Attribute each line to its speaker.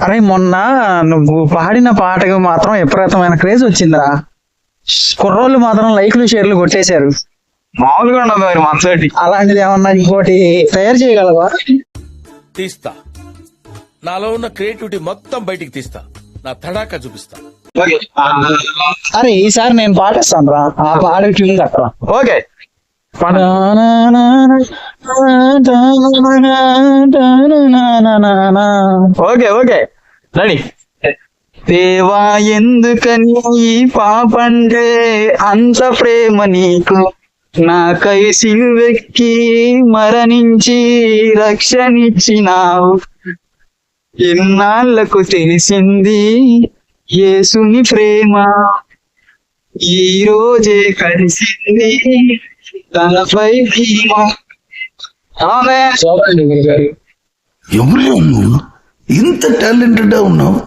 Speaker 1: అరే మొన్న నువ్వు పాడిన పాటకు మాత్రం విపరీతమైన క్రేజ్ వచ్చిందిరా. కుర్రోళ్ళు మాత్రం లైక్లు షేర్లు కొట్టేశారు.
Speaker 2: మామూలుగా ఉండదు మరి
Speaker 1: అలాంటిది ఏమన్నా ఇంకోటి తయారు చేయగలవా?
Speaker 3: తీస్తా. నాలో ఉన్న క్రియేటివిటీ మొత్తం బయటికి తీస్తా. నా తడాకా చూపిస్తా.
Speaker 1: అరే ఈసారి నేను పాటిస్తాను రా ఆ పాట tune కట్టరా.
Speaker 2: Okay. Okay okay. Ready. Deva ఎందుకని పాపంటే పాపండే అంత ప్రేమ నీకు? నాకై సిలువెక్కి మరణించి రక్షణిచ్చినావు. ఎన్నాళ్ళకు తెలిసింది యేసుని ప్రేమ? ఈ రోజే కలిసింది తనపై భీమా.
Speaker 4: ఎవరు ఇంత టాలెంటెడ్ ఉన్నావు.